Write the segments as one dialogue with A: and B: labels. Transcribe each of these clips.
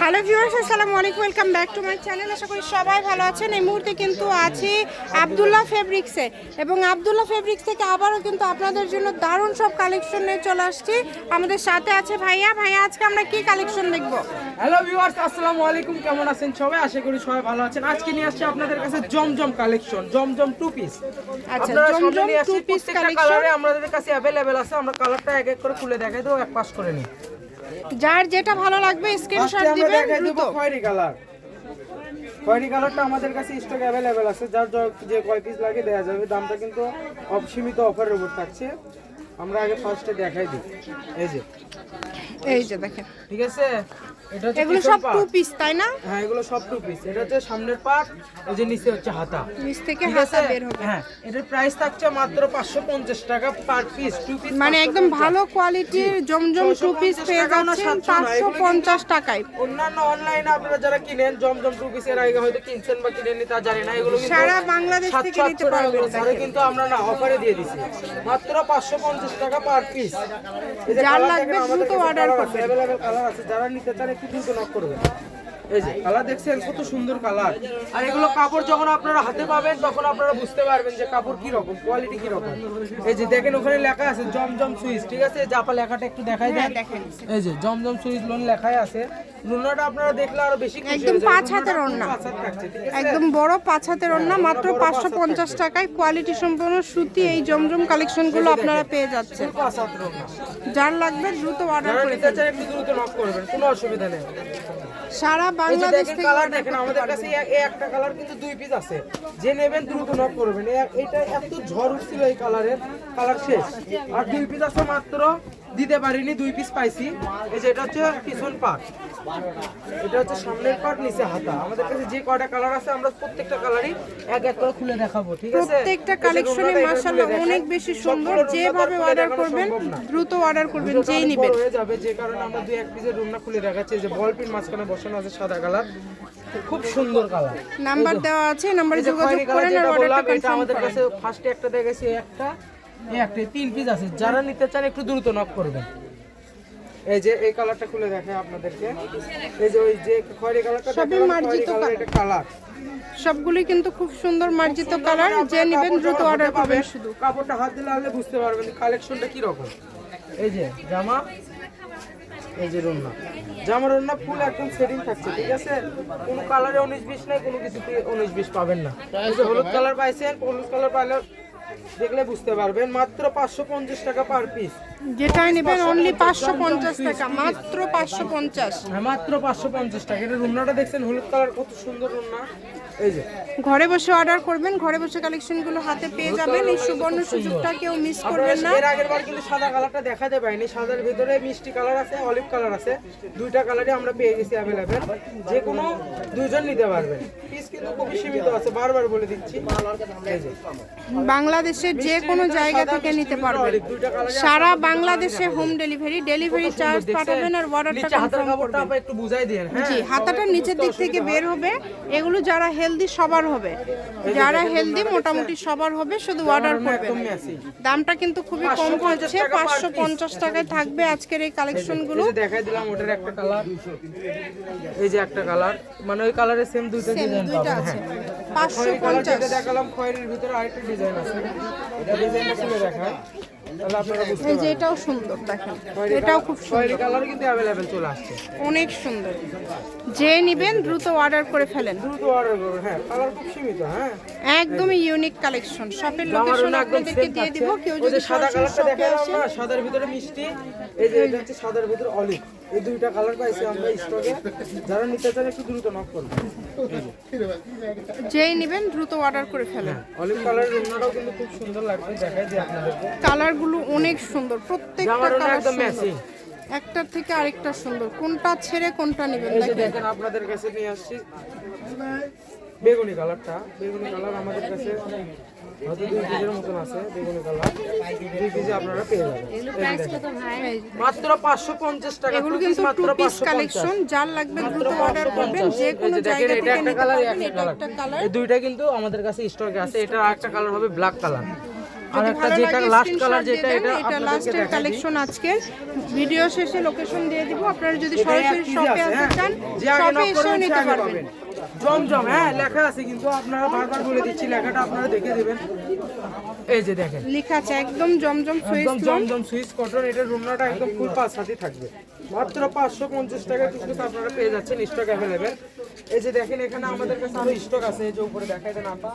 A: Hello viewers আসসালামু আলাইকুম welcome back to my channel আশা করি সবাই ভালো আছেন। এই মুহূর্তে কিন্তু আছি আবদুল্লাহ ফেব্রিক্সে এবং আবদুল্লাহ ফেব্রিক্স থেকে আবারও কিন্তু আপনাদের জন্য দারুণ সব কালেকশন নিয়ে চলে আসছি। আমাদের সাথে আছে ভাইয়া। ভাইয়া আজকে আমরা কি কালেকশন দেখব?
B: হ্যালো ভিউয়ার্স আসসালামু আলাইকুম। কেমন আছেন সবাই? আশা করি সবাই ভালো আছেন। আজকে নিয়ে আসছি আপনাদের কাছে Zamzam collection Zamzam two piece
A: আচ্ছা, জমজম
B: প্রত্যেকটা
A: collection।
B: কালারে আমাদের কাছে অ্যাভেলেবেল আছে। আমরা কালারটা এক এক করে খুলে দেখাই দেবো এক পাস করে নিই।
A: যার যেটা ভালো লাগবে স্ক্রিনশট দিবেন দ্রুত।
B: খয়েরি কালার। খয়েরি কালারটা আমাদের কাছে স্টক অ্যাভেলেবেল আছে। যার যে কয় পিস লাগে দেওয়া যাবে। দামটা কিন্তু অসীমিত অফারের উপর থাকছে। আমরা আগে ফার্স্টে দেখাই দিই। এই যে।
A: এই যে দেখেন।
B: ঠিক আছে? এটা হচ্ছে
A: এগুলো সব টু পিস তাই না?
B: হ্যাঁ এগুলো সব টু পিস এটা হচ্ছে সামনের পার্ট এই যে নিচে হচ্ছে হাতা।
A: নিচ থেকে হাতা বের হবে।
B: হ্যাঁ এটার প্রাইস থাকছে মাত্র পাঁচশো পঞ্চাশ টাকা পার পিস টু পিস
A: মানে একদম ভালো কোয়ালিটির জমজম টু পিস পেয়ে যাচ্ছেন
B: 700 না,
A: পাঁচশো
B: এগুলো
A: পঞ্চাশ টাকায়।
B: অন্যান্য অনলাইনে আপনারা যারা কিনেন জমজম টু পিসের আগে হয়তো কিনছেন বা কিনেননি তা জানি না এগুলো
A: সারা বাংলাদেশ থেকে নিতে পারবেন
B: কিন্তু আমরা না অফারে দিয়ে দিছি। মাত্র পাঁচশো পঞ্চাশ টাকা পার পিস
A: যার লাগবে দ্রুত অর্ডার করবেন।
B: অ্যাভেলেবেল কালার আছে যারা নিতে চান একটু দ্রুত নক করবেন এই যে কালার দেখছেন কত সুন্দর কালার। আর এগুলো কাপড় যখন আপনারা হাতে পাবেন তখন আপনারা বুঝতে পারবেন যে কাপড় কি রকম কোয়ালিটি কি রকম। এই যে দেখেন ওখানে লেখা আছে জমজম সুইচ ঠিক আছে? জাপা লেখাটা একটু দেখাই দেন। এই যে জমজম সুইচ লোন লেখাই আছে। লোনাটা আপনারা দেখলে আরও বেশি খুশি
A: একদম পাঁচ হাতের ওড়না। একদম বড় পাঁচ হাতের ওড়না মাত্র পাঁচশো পঞ্চাশ টাকায় কোয়ালিটি সম্পন্ন সুতি এই জমজম কালেকশনগুলো আপনারা পেয়ে যাচ্ছেন। যার লাগবে দ্রুত অর্ডার করে ফেলুন।
B: চান একটু দ্রুত নক করবেন কোনো অসুবিধা নেই।
A: সারা বাংলাদেশ থেকে
B: কালার দেখেন আমাদের কাছে এই একটা কালার কিন্তু দুই পিস আছে। যে নেবেন দ্রুত নক করবেন। এটা এত ঝড় উঠছিল এই কালারের কালার শেষ। আর দুই পিস আছে মাত্র দিতে পারিনি দুই পিস পাইছি। এই যে এটা হচ্ছে পিছন পাট এটা হচ্ছে সামনের পাট নিচে হাতা। আমাদের কাছে যে কয়টা কালার আছে আমরা প্রত্যেকটা কালারই এক এক করে খুলে দেখাবো ঠিক আছে?
A: প্রত্যেকটা কালেকশনে মাশাআল্লাহ অনেক বেশি সুন্দর যেভাবে অর্ডার করবেন দ্রুত অর্ডার করবেন যেই নেবেন।
B: হয়ে যাবে যে কারণে আমরা দুই এক পিসের রুমনা খুলে দেখাচ্ছি। যে বল পিন মাঝখানে বসানো আছে সাদা কালার খুব সুন্দর কালার
A: নাম্বার দেওয়া আছে নাম্বারে যোগাযোগ করেন আর অর্ডারটা কনফার্ম
B: আমাদের কাছে ফার্স্টে একটা দেখেছি একটা। এই একটা তিন পিস আছে। যারা নিতে চান একটু দ্রুত নক করবেন। এই যে এই কালারটা খুলে দেখাই আপনাদেরকে। এই যে ওই যে খয়েরি কালারটা
A: সবই মার্জিত
B: কালার
A: সবগুলোই কিন্তু খুব সুন্দর মার্জিত কালার যে নেবেন দ্রুত অর্ডার করবেন শুধু।
B: কাপড়টা হাত দিলে আনলে বুঝতে পারবেন কালেকশনটা কি রকম এই যে জামা। এই যে রন্না। জামার রন্না ফুল একদম সেটিং থাকছে ঠিক আছে? কোনো কালারে উনিশ বিশ নাই কোনো কিছুতে উনিশ বিশ পাবেন না। এই যে হলুদ কালার পাইছেন হলুদ কালার পাইলে দেখলে বুঝতে পারবেন মাত্র পাঁচশো পঞ্চাশ টাকা পার পিস
A: যেটাই নেবেন অনলি পাঁচশো পঞ্চাশ টাকা মাত্র পাঁচশো পঞ্চাশ।
B: হ্যাঁ মাত্র পাঁচশো পঞ্চাশ টাকা। এটা রুমনাটা দেখছেন হলুদ কালার কত সুন্দর রুমনা। এই যে।
A: ঘরে বসে অর্ডার করবেন ঘরে বসে কালেকশনগুলো হাতে পেয়ে যাবেন এই সুবর্ণ সুযোগটা কেউ মিস করবেন না।
B: এর আগের বার কিন্তু সাদা কালারটা দেখাতে পাইনি। সাদার ভিতরে মিষ্টি কালার আছে অলিভ কালার আছে। দুইটা কালারই আমরা পেয়ে গেছি অ্যাভেলেবেল যে কোনো দুইজন নিতে পারবেন। পিস কিন্তু খুবই সীমিত আছে বারবার বলে দিচ্ছি। যে।
A: বাংলাদেশের যে কোনো জায়গা থেকে নিতে পারবেন। সারা বাংলাদেশে হোম ডেলিভারি ডেলিভারি চার্জ পাঠাবেন আর অর্ডারটা কনফার্ম করবেন।
B: একটু বুঝাই দিন হ্যাঁ?
A: জি হাতাটা নিচের দিক থেকে বের হবে। এগুলো যারা হেলদি সবার হবে। যারা হেলদি মোটামুটি সবার হবে শুধু অর্ডার করবেন। দামটা কিন্তু খুবই কম
B: 550
A: হচ্ছে পাঁচশো। পঞ্চাশ টাকায় থাকবে আজকের এই কালেকশনগুলো
B: এই যে দেখাই দিলাম ওটার একটা কালার এই যে একটা কালার মানে ওই কালারের সেম দুইটা ডিজাইন
A: দুইটা
B: পাবেন
A: আছে।
B: হ্যাঁ।
A: পাঁচশো পঞ্চাশ।
B: দেখালাম খয়েরির ভিতরে আরেকটা ডিজাইন আছে। এটা ডিজাইনটা খুলে দেখায় তাহলে আপনারা বুঝতে
A: এই যে এটাও সুন্দর দেখেন। এটাও খুব সুন্দর।
B: কালার কিন্তু অ্যাভেলেবেল চলে আসছে।
A: অনেক সুন্দর। যে নিবেন দ্রুত অর্ডার করে ফেলেন।
B: দ্রুত অর্ডার হ্যাঁ কালার খুব সীমিত হ্যাঁ।
A: একদমই ইউনিক কালেকশন শপের লোকেশন আপনাদেরকে দিয়ে দিব কেউ যদি
B: সাদা কালারটা দেখালাম না সাদার ভিতরে মিষ্টি এই যে এটা হচ্ছে সাদার ভিতরে অলিভ এই দুইটা কালার পাইছি আমরা স্টকে যারা নিতে চান একটু দ্রুত নক করবেন
A: যেই নেবেন দ্রুত অর্ডার করে ফেলেন।
B: অলিভ কালারের রুমনাটাও কিন্তু খুব সুন্দর লাগবে দেখাই দিই আপনাদেরকে।
A: কালারগুলো অনেক সুন্দর প্রত্যেকটা কালার
B: একদম ম্যাচিং
A: একটার থেকে আরেকটা সুন্দর। কোনটা ছেড়ে কোনটা নেবেন দেখেন।
B: আপনাদের কাছে নিয়ে আসছি। বেগুনি কালারটা বেগুনি কালার আমাদের কাছে হয়তো দুই কেজির মতন আছে বেগুনি কালার দুই আপনারা পেয়ে যাবেন। মাত্র পাঁচশো পঞ্চাশ টাকা
A: এগুলো কিন্তু
B: মাত্র
A: পিস কালেকশন যার লাগবে দ্রুত অর্ডার করবেন যে কোনো জায়গা থেকে নিতে
B: কালার
A: পারবেন এটা
B: কালার
A: একটা কালার
B: এই দুইটা কিন্তু আমাদের কাছে স্টকে আছে এটা আরেকটা কালার হবে ব্ল্যাক কালার এটা
A: এটা লাস্টের কালেকশন আজকের ভিডিও শেষে লোকেশন দিয়ে দিব আপনারা যদি সরাসরি শপে আসতে
B: হ্যাঁ।
A: চান শপে এসেও নিতে পারবেন।
B: জমজম হ্যাঁ লেখা আছে কিন্তু আপনারা বারবার বলে দিচ্ছি লেখাটা আপনারা দেখে দেবেন। এই যে দেখেন।
A: লেখা আছে একদম জমজম সুইস
B: একদম জমজম সুইস কটন এটার রুমনাটা একদম ফুল পাঁচ হাতে থাকবে। মাত্র পাঁচশো পঞ্চাশ টাকা পিস আপনারা পেয়ে যাচ্ছেন স্টক অ্যাভেলেবেল এই যে দেখেন এখানে আমাদের কাছে আরও স্টক আছে। এই যে উপরে দেখাই দেন আপা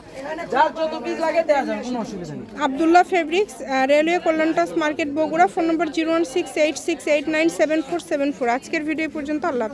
B: যার যত পিস লাগে দেওয়া যাবে কোনো অসুবিধা নেই।
A: Abdullah fabrics railway কল্যাণটাস market Bogura phone number zero one six eight six eight nine seven four seven four আজকের ভিডিও পর্যন্ত আল্লাহ।